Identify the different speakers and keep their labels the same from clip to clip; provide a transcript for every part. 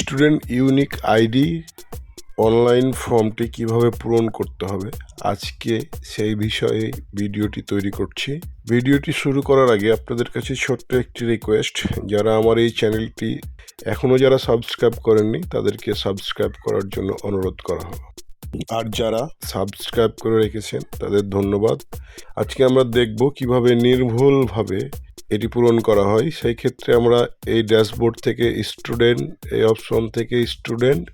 Speaker 1: Student unique ID online ফর্মটি কীভাবে পূরণ করতে হবে? আজকে সেই বিষয়ে ভিডিওটি তৈরি করছি। ভিডিওটি শুরু করার আগে আপনাদের কাছে ছোট্ট একটি রিকোয়েস্ট যারা আমার এই চ্যানেলটি এখনও যারা সাবস্ক্রাইব করেননি, তাদেরকে সাবস্ক্রাইব করার জন্য অনুরোধ করা হলো। আর যারা সাবস্ক্রাইব করে রেখেছেন, তাদের ধন্যবাদ। আজকে আমরা দেখব কীভাবে নির্ভুলভাবে এটি পূরণ করা হয়। সেই ক্ষেত্রে আমরা এই ড্যাশবোর্ড থেকে স্টুডেন্ট, এই অপশন থেকে স্টুডেন্ট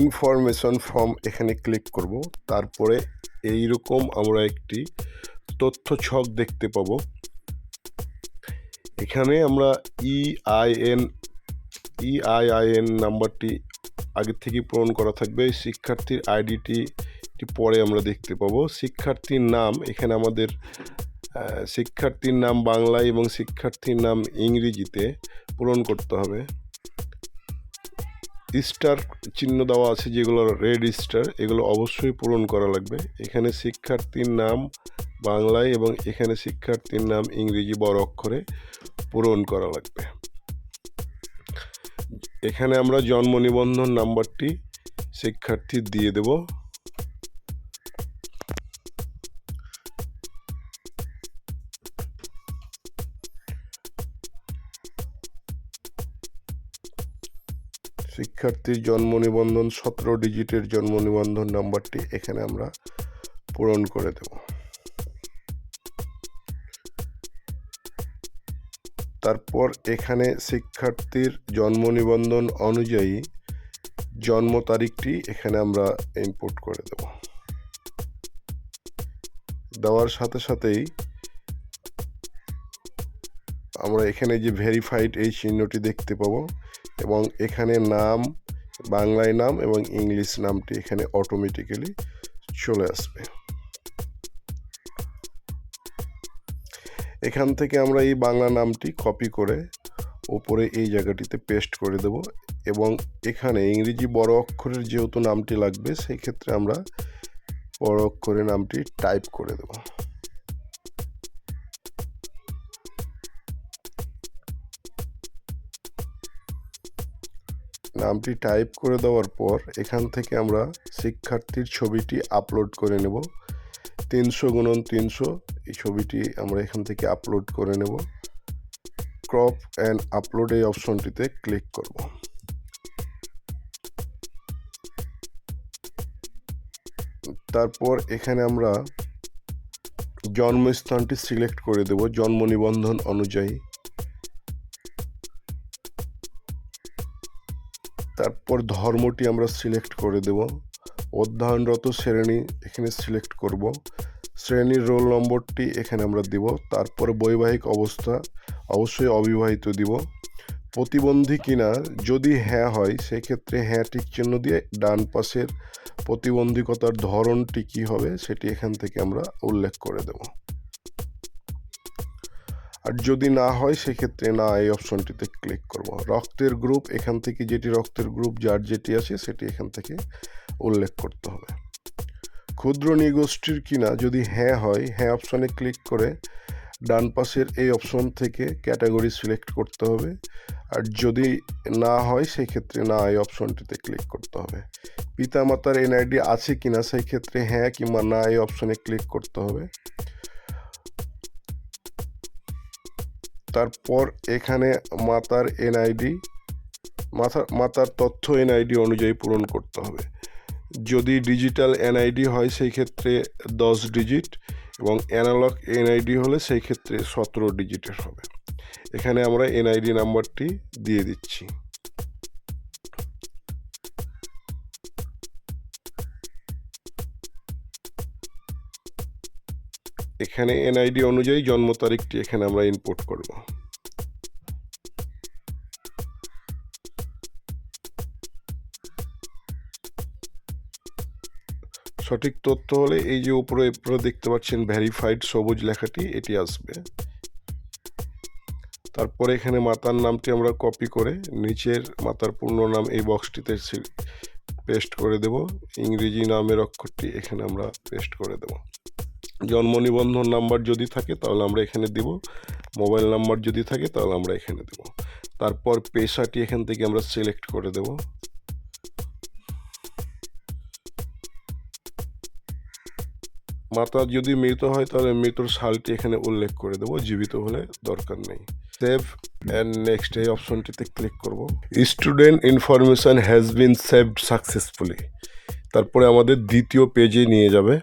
Speaker 1: ইনফরমেশন ফর্ম এখানে ক্লিক করব। তারপরে এই রকম আমরা একটি তথ্য ছক দেখতে পাবো। এখানে আমরা E ইআইএন ইআইআইএন নাম্বারটি আগে থেকে পূরণ করা থাকবে। শিক্ষার্থীর আইডিটি পরে আমরা দেখতে পাবো। শিক্ষার্থীর নাম, এখানে আমাদের শিক্ষার্থীর নাম বাংলায় এবং শিক্ষার্থীর নাম ইংরেজিতে পূরণ করতে হবে। স্টার চিহ্ন দেওয়া আছে যেগুলো রেড স্টার, এগুলো অবশ্যই পূরণ করা লাগবে। এখানে শিক্ষার্থীর নাম বাংলায় এবং এখানে শিক্ষার্থীর নাম ইংরেজি বড় অক্ষরে পূরণ করা লাগবে। এখানে আমরা জন্ম নিবন্ধন নাম্বারটি শিক্ষার্থীর দিয়ে দেব। শিক্ষার্থীর জন্ম নিবন্ধন সতেরো ডিজিটের জন্ম নিবন্ধন নাম্বারটি এখানে আমরা পূরণ করে দেব। তারপর এখানে শিক্ষার্থীর জন্ম নিবন্ধন অনুযায়ী জন্ম তারিখটি এখানে আমরা ইনপুট করে দেব। দেওয়ার সাথে সাথেই আমরা এখানে যে ভেরিফাইড এই চিহ্নটি দেখতে পাবো। এবং এখানে নাম, বাংলায় নাম এবং ইংলিশ নামটি এখানে অটোমেটিক্যালি চলে আসবে। এখান থেকে আমরা এই বাংলা নামটি কপি করে ওপরে এই জায়গাটিতে পেস্ট করে দেব এবং এখানে ইংরেজি বড় অক্ষরের যেহেতু নামটি লাগবে সেই ক্ষেত্রে আমরা বড় অক্ষরে নামটি টাইপ করে দেব। নামটি টাইপ করে দেওয়ার পর এখান থেকে আমরা শিক্ষার্থীর ছবিটি আপলোড করে নেব। তিনশো গুণন তিনশো, এই ছবিটি আমরা এখান থেকে আপলোড করে নেব। ক্রপ অ্যান্ড আপলোড এই অপশনটিতে ক্লিক করব। তারপর এখানে আমরা জন্মস্থানটি সিলেক্ট করে দেব, জন্ম নিবন্ধন অনুযায়ী। তারপর ধর্মটি আমরা সিলেক্ট করে দেব। অধ্যয়নরত শ্রেণি এখানে সিলেক্ট করব। শ্রেণির রোল নম্বরটি এখানে আমরা দিব। তারপরে বৈবাহিক অবস্থা অবশ্যই অবিবাহিত দিব। প্রতিবন্ধী কিনা যদি হ্যাঁ হয়, সেক্ষেত্রে হ্যাঁ টিক চিহ্ন দিয়ে ডান পাশের প্রতিবন্ধকতার ধরনটি কী হবে, সেটি এখান থেকে আমরা উল্লেখ করে দেব। আর যদি না হয়, সেক্ষেত্রে না, এই অপশনটিতে ক্লিক করব। রক্তের গ্রুপ এখান থেকে যেটি রক্তের গ্রুপ যার যেটি আছে, সেটি এখান থেকে উল্লেখ করতে হবে। ক্ষুদ্র নিগোষ্ঠীর কিনা, যদি হ্যাঁ হয় হ্যাঁ অপশনে ক্লিক করে ডান পাশের এই অপশন থেকে ক্যাটাগরি সিলেক্ট করতে হবে। আর যদি না হয় সেই ক্ষেত্রে না, এই অপশনটিতে ক্লিক করতে হবে। পিতামাতার এনআইডি আছে কিনা সেই ক্ষেত্রে হ্যাঁ কিংবা না, এই অপশনে ক্লিক করতে হবে। তারপর এখানে মাতার এনআইডি মাতার মাতার তথ্য এনআইডি অনুযায়ী পূরণ করতে হবে। যদি ডিজিটাল এনআইডি হয়, সেই ক্ষেত্রে দশ ডিজিট এবং অ্যানালগ এনআইডি হলে সেই ক্ষেত্রে সতেরো ডিজিটের হবে। এখানে আমরা এনআইডি নাম্বারটি দিয়ে দিচ্ছি। এখানে এনআইডি অনুযায়ী জন্ম তারিখটি এখানে আমরা ইনপুট করব। সঠিক তথ্য হলে এই যে উপরে উপরে দেখতে পাচ্ছেন ভেরিফাইড সবুজ লেখাটি, এটি আসবে। তারপরে এখানে মাতার নামটি আমরা কপি করে নিচের মাতার পূর্ণ নাম এই বক্সটিতে পেস্ট করে দেব। ইংরেজি নামের অক্ষরটি এখানে আমরা পেস্ট করে দেব। জন্ম নিবন্ধন নাম্বার যদি থাকে, তাহলে আমরা এখানে দেব। মোবাইল নাম্বার যদি থাকে, তাহলে আমরা এখানে দেব। তারপর পেশাটি এখান থেকে আমরা সিলেক্ট করে দেব। মাতা যদি মৃত হয়, তাহলে মৃতর সালটি এখানে উল্লেখ করে দেবো। জীবিত হলে দরকার নেই। সেভ অ্যান্ড নেক্সট এই অপশনটিতে ক্লিক করব। Student information has been saved successfully তারপরে আমাদের দ্বিতীয় পেজে নিয়ে যাবে।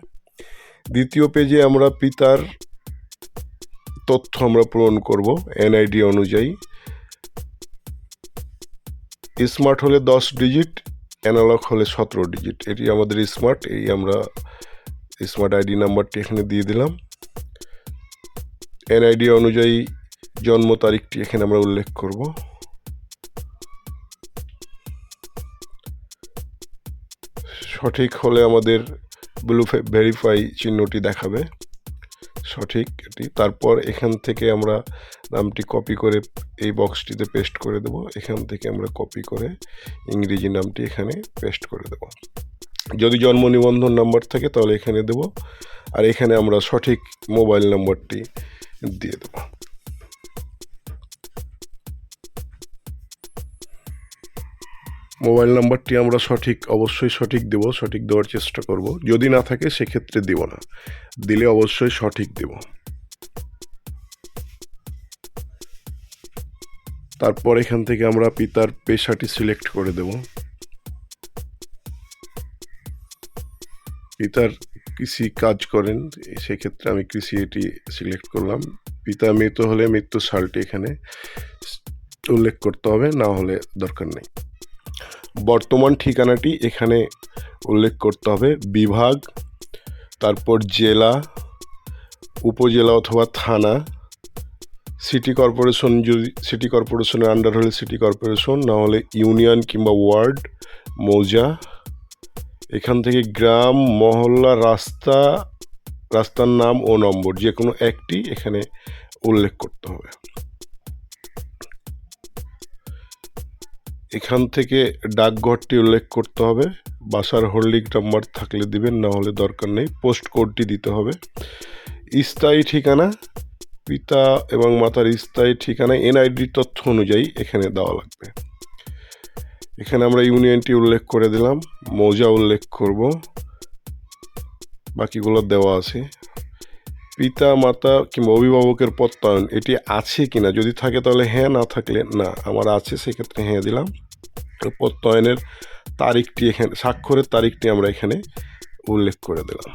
Speaker 1: দ্বিতীয় পেজে আমরা পিতার তথ্য আমরা পূরণ করব এনআইডি অনুযায়ী। স্মার্ট হলে দশ ডিজিট, অ্যানালগ হলে সতেরো ডিজিট। এটি আমাদের স্মার্ট, এই আমরা স্মার্ট আইডি নাম্বারটি এখানে দিয়ে দিলাম। এনআইডি অনুযায়ী জন্ম তারিখটি এখানে আমরা উল্লেখ করব। সঠিক হলে আমাদের ব্লু ভেরিফাই চিহ্নটি দেখাবে। সঠিক এটি। তারপর এখান থেকে আমরা নামটি কপি করে এই বক্সটিতে পেস্ট করে দেব। এখান থেকে আমরা কপি করে ইংরেজি নামটি এখানে পেস্ট করে দেব। যদি জন্ম নিবন্ধন নাম্বার থাকে তাহলে এখানে দেব। আর এখানে আমরা সঠিক মোবাইল নাম্বারটি দিয়ে দেব। মোবাইল নাম্বারটি আমরা সঠিক, অবশ্যই সঠিক দেব, সঠিক দেওয়ার চেষ্টা করব। যদি না থাকে, সেক্ষেত্রে দেব না। দিলে অবশ্যই সঠিক দেব। তারপর এখান থেকে আমরা পিতার পেশাটি সিলেক্ট করে দেব। পিতার কৃষি কাজ করেন, সেক্ষেত্রে আমি কৃষি এটি সিলেক্ট করলাম। পিতা মৃত হলে মৃত্যু সালটি এখানে উল্লেখ করতে হবে, না হলে দরকার নেই। বর্তমান ঠিকানাটি এখানে উল্লেখ করতে হবে। বিভাগ, তারপর জেলা, উপজেলা অথবা থানা। সিটি কর্পোরেশন যদি সিটি কর্পোরেশনের আন্ডার হলে সিটি কর্পোরেশন না হলে ইউনিয়ন কিংবা ওয়ার্ড মৌজা। এখান থেকে গ্রাম, মহল্লা, রাস্তা, রাস্তার নাম ও নম্বর যে কোনো একটি এখানে উল্লেখ করতে হবে। এখান থেকে ডাকঘরটি উল্লেখ করতে হবে। বাসার হোল্ডিং নাম্বার থাকলে দিবেন, না হলে দরকার নেই। পোস্ট কোডটি দিতে হবে। স্থায়ী ঠিকানা, পিতা এবং মাতার স্থায়ী ঠিকানা, এনআইডি তথ্য অনুযায়ী এখানে দেওয়া লাগবে। এখানে আমরা ইউনিয়নটি উল্লেখ করে দিলাম, মৌজা উল্লেখ করব। বাকিগুলো দেওয়া আছে। পিতা মাতা কিংবা অভিভাবকের প্রত্যয়ন, এটি আছে কিনা? যদি থাকে তাহলে হ্যাঁ না থাকলে না। আমার আছে, সেক্ষেত্রে হ্যাঁ দিলাম। প্রত্যয়নের তারিখটি এখানে, স্বাক্ষরের তারিখটি আমরা এখানে উল্লেখ করে দিলাম।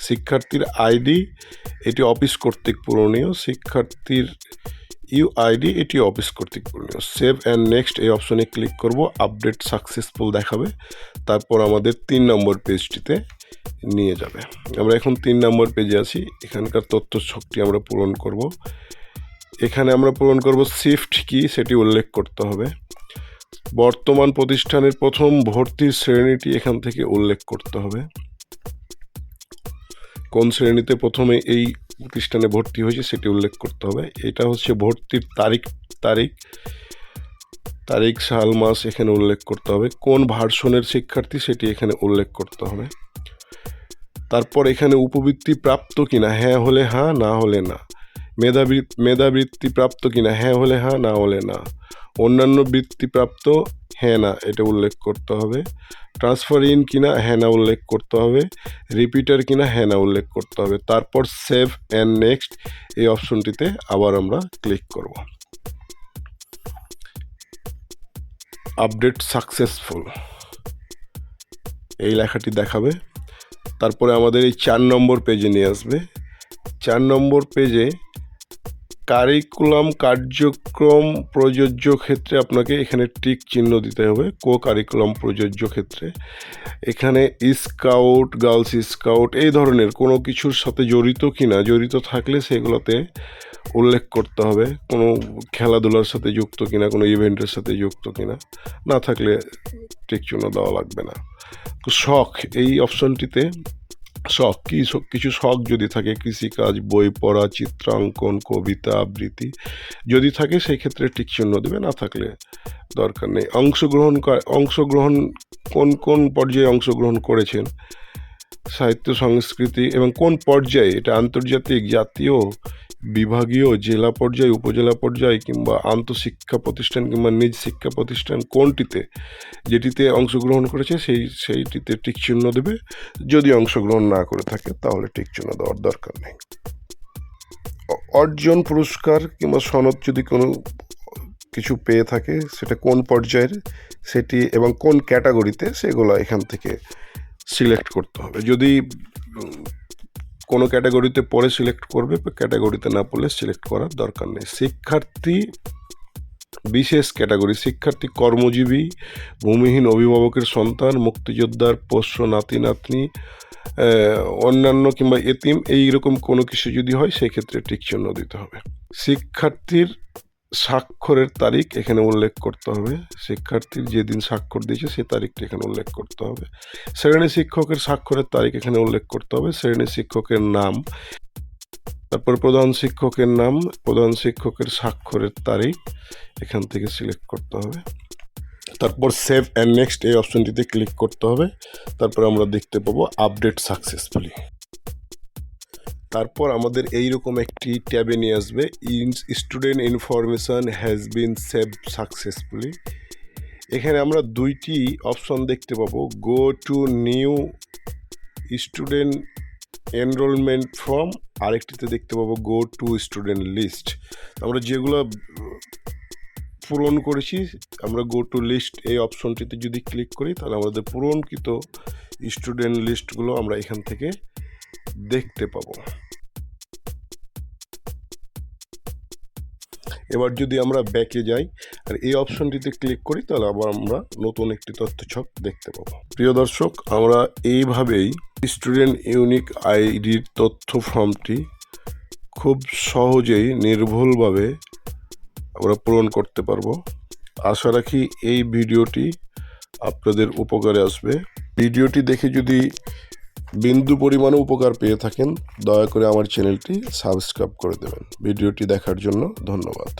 Speaker 1: শিক্ষার্থীর আইডি, এটি অফিস কর্তৃক পূরণীয়। শিক্ষার্থীর ইউ আইডি এটি অফিস কর্তৃক পূরণীয় সেভ অ্যান্ড নেক্সট এই অপশনে ক্লিক করব আপডেট সাকসেসফুল দেখাবে, তারপর আমাদের তিন নম্বর পেজটিতে নিয়ে যাবে। আমরা এখন তিন নম্বর পেজে আছি, এখানকার তথ্য ছকটি আমরা পূরণ করব। এখানে আমরা পূরণ করব শিফট কি সেটি উল্লেখ করতে হবে। বর্তমান প্রতিষ্ঠানের প্রথম ভর্তির শ্রেণীটি এখান থেকে উল্লেখ করতে হবে। কোন শ্রেণীতে প্রথমে এই প্রতিষ্ঠানে ভর্তি হয়েছে, সেটি উল্লেখ করতে হবে। এটা হচ্ছে ভর্তির তারিখ তারিখ তারিখ, সাল, মাস এখানে উল্লেখ করতে হবে। কোন ভার্সনের শিক্ষার্থী সেটি এখানে উল্লেখ করতে হবে। তারপর এখানে উপবৃত্তি প্রাপ্ত কিনা হ্যাঁ হলে হ্যাঁ না হলে না। মেধাবৃত্তি মেধাবৃত্তি প্রাপ্ত কিনা হ্যাঁ হলে হ্যাঁ না হলে না। অন্যান্য বৃত্তিপ্রাপ্ত হ্যাঁ না এটা উল্লেখ করতে হবে। ট্রান্সফার ইন কিনা হ্যাঁ না উল্লেখ করতে হবে। রিপিটার কিনা হ্যাঁ না উল্লেখ করতে হবে। তারপর সেভ অ্যান্ড নেক্সট এই অপশনটিতে আবার আমরা ক্লিক করব। আপডেট সাকসেসফুল এই লেখাটি দেখাবে। তারপরে আমাদের এই চার নম্বর পেজে নিয়ে আসবে। চার নম্বর পেজে কারিকুলাম কার্যক্রম, প্রযোজ্য ক্ষেত্রে আপনাকে এখানে টিক চিহ্ন দিতে হবে কো কারিকুলাম প্রযোজ্য ক্ষেত্রে। এখানে স্কাউট গার্লস স্কাউট এই ধরনের কোনো কিছুর সাথে জড়িত কিনা, জড়িত থাকলে সেগুলোতে উল্লেখ করতে হবে, কোনো খেলাধুলার সাথে যুক্ত কিনা, কোনো ইভেন্টের সাথে যুক্ত কিনা, না থাকলে টিক চিহ্ন দেওয়া লাগবে না। শখ, এই অপশনটিতে শখ, কি কিছু শখ যদি থাকে, কৃষিকাজ, বই পড়া, চিত্রাঙ্কন, কবিতা, আবৃত্তি যদি থাকে সেই ক্ষেত্রে টিক চিহ্ন দেবে, না থাকলে দরকার নেই। অংশগ্রহণ অংশগ্রহণ কোন কোন পর্যায়ে অংশগ্রহণ করেছেন? সাহিত্য, সংস্কৃতি এবং কোন পর্যায়ে? এটা আন্তর্জাতিক, জাতীয়, বিভাগীয়, জেলা পর্যায়ে, উপজেলা পর্যায়ে কিংবা আন্তঃশিক্ষা প্রতিষ্ঠান কিংবা নিজ শিক্ষা প্রতিষ্ঠান কোনটিতে? যেটিতে অংশগ্রহণ করেছে, সেই, সেইটিতে টিক চিহ্ন দেবে। যদি অংশগ্রহণ না করে থাকে, তাহলে টিক চিহ্ন দেওয়ার দরকার নেই। অর্জন পুরস্কার কিংবা সনদ যদি কোনো কিছু পেয়ে থাকে, সেটা কোন পর্যায়ের? সেটি এবং কোন ক্যাটাগরিতে? সেগুলো এখান থেকে সিলেক্ট করতে হবে। যদি কোনো ক্যাটাগরিতে পরে সিলেক্ট করবে ক্যাটাগরিতে না পড়লে সিলেক্ট করার দরকার নেই। শিক্ষার্থী, বিশেষ ক্যাটাগরি শিক্ষার্থী কর্মজীবী, ভূমিহীন অভিভাবকের সন্তান, মুক্তিযোদ্ধার পোষ্য নাতি, নাতনি অন্যান্য কিংবা এতিম এই রকম কোনো কিছু যদি হয়, সেক্ষেত্রে টিক চিহ্ন দিতে হবে। শিক্ষার্থীর স্বাক্ষরের তারিখ এখানে উল্লেখ করতে হবে। শিক্ষার্থীর যেদিন স্বাক্ষর দিয়েছে, সেই তারিখটা এখানে উল্লেখ করতে হবে। শ্রেণি শিক্ষকের স্বাক্ষরের তারিখ এখানে উল্লেখ করতে হবে। শ্রেণি শিক্ষকের নাম, তারপর প্রধান শিক্ষকের নাম, প্রধান শিক্ষকের স্বাক্ষরের তারিখ এখান থেকে সিলেক্ট করতে হবে। তারপর সেভ অ্যান্ড নেক্সট এই অপশনটিতে ক্লিক করতে হবে। তারপর আমরা দেখতে পাবো আপডেট সাকসেসফুলি। তারপর আমাদের এইরকম একটি ট্যাবে নিয়ে আসবে, in student information has been save successfully এখানে আমরা দুইটি অপশন দেখতে পাবো go to new student enrolment form আরেকটিতে দেখতে পাবো গো টু স্টুডেন্ট লিস্ট আমরা যেগুলো পূরণ করেছি, আমরা গো টু লিস্ট এই অপশনটিতে যদি ক্লিক করি, তাহলে আমাদের পূরণকৃত স্টুডেন্ট লিস্টগুলো আমরা এখান থেকে দেখতে পাবো। এবার যদি আমরা ব্যাকে যাই, আর এই অপশনটিতে ক্লিক করি, তাহলে আবার আমরা নতুন একটি তথ্যছক দেখতে পাবো। প্রিয় দর্শক, আমরা এইভাবেই স্টুডেন্ট ইউনিক আইডির তথ্য ফর্মটি খুব সহজেই নির্ভুলভাবে আমরা পূরণ করতে পারব। আশা রাখি এই ভিডিওটি আপনাদের উপকারে আসবে। ভিডিওটি দেখে যদি বিন্দু পরিমাণে উপকার পেয়ে থাকেন, দয়া করে আমার চ্যানেলটি সাবস্ক্রাইব করে দেবেন। ভিডিওটি দেখার জন্য ধন্যবাদ।